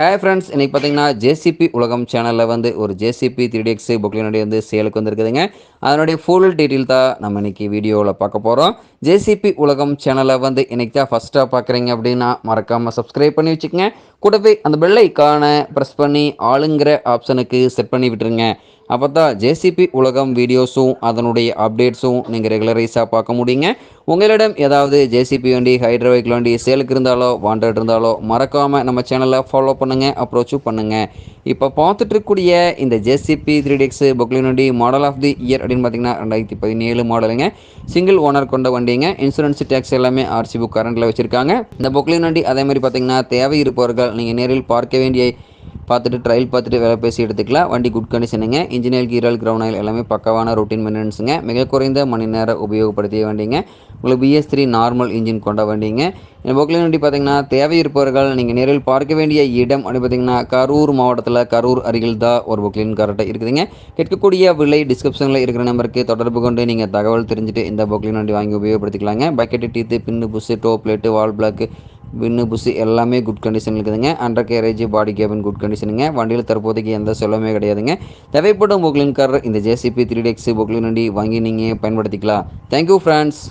Hi friends இன்றைக்கி பார்த்தீங்கன்னா JCB உலகம் சேனலில் வந்து ஒரு ஜேசிபி த்ரீ டிஎக்ஸ் புக்லினுடைய வந்து சேலுக்கு வந்திருக்குதுங்க. அதனுடைய ஃபுல் டீட்டெயில் தான் நம்ம இன்றைக்கி வீடியோவில் பார்க்க போகிறோம் ஜேசிபி உலகம் சேனலை வந்து இன்றைக்கி தான் ஃபஸ்ட்டாக பார்க்குறீங்க அப்படின்னா மறக்காமல் சப்ஸ்கிரைப் பண்ணி வச்சுக்கோங்க. கூடவே அந்த பெல் ஐக்கானை ப்ரெஸ் பண்ணி ஆளுங்கிற ஆப்ஷனுக்கு செட் பண்ணி விட்டுருங்க. அப்போ தான் ஜேசிபி உலகம் வீடியோஸும் அதனுடைய அப்டேட்ஸும் நீங்கள் ரெகுலரைஸாக பார்க்க முடியுங்க. உங்களிடம் ஏதாவது ஜேசிபி வண்டி ஹைட்ரோவைக் வண்டி சேலுக்கு இருந்தாலோ வாண்டட் இருந்தாலோ மறக்காமல் நம்ம சேனலை ஃபாலோ பண்ணுங்கள் அப்ரோச்சும் பண்ணுங்கள் இப்போ பார்த்துட்ருக்கூடிய இந்த ஜேசிபி த்ரீ டிஎக்ஸ் பொக்லின் வண்டி மாடல் ஆஃப் தி இயர் அப்படின்னு பார்த்தீங்கன்னா ரெண்டாயிரத்தி பதினேழு மாடலுங்க சிங்கிள் ஓனர் கொண்ட வண்டிங்க. இன்சூரன்ஸ் டேக்ஸ் எல்லாமே ஆர்சி புக் கரண்டில் வச்சுருக்காங்க. இந்த பொக்லின் வண்டி அதே மாதிரி பார்த்தீங்கன்னா தேவை இருப்பவர்கள் நீங்கள் நேரில் பார்க்க வேண்டிய பார்த்துட்டு ட்ரையல் பார்த்துட்டு வேலை பேசி எடுத்துக்கலாம். வண்டி குட் கண்டிஷனுங்க இன்ஜினியல் கீரல் கிரவுண்ட் ஆயில் எல்லாமே பக்கவான ரொட்டீன் மெயின்டெனன்ஸுங்க மிக குறைந்த மணி நேரம் உபயோகப்படுத்திய வண்டிங்க. உங்களுக்கு பிஎஸ் த்ரீ நார்மல் இன்ஜின் கொண்ட வண்டிங்க. இந்த பொக்லின் வண்டி பார்த்தீங்கன்னா தேவை இருப்பவர்கள் நீங்கள் நேரில் பார்க்க வேண்டிய இடம் அப்படி பார்த்தீங்கன்னா கரூர் மாவட்டத்தில் கரூர் அருகில் தான் ஒரு பொக்லின் கரெக்டாக இருக்குதுங்க. கேட்கக்கூடிய விலை டிஸ்கிரிப்ஷனில் இருக்கிற நம்பருக்கு தொடர்பு கொண்டு நீங்கள் தகவல் தெரிஞ்சுட்டு இந்த பொக்லின் வண்டி வாங்கி உபயோகப்படுத்திக்கலாங்க. Bucket teeth pin bush to plate valve block வின்னு புஷு எல்லாமே குட் கண்டிஷன் இருக்குதுங்க. Undercarriage body cabin good கண்டிஷனுங்க வண்டியில் தற்போதைக்கு எந்த செலவுமே கிடையாதுங்க. தேவைப்படும் பொக்லின் கார் இந்த ஜேசிபி த்ரீ டெக்ஸ் பொக்லின் வண்டி வாங்கி நீங்கள் பயன்படுத்திக்கலாம். Thank you friends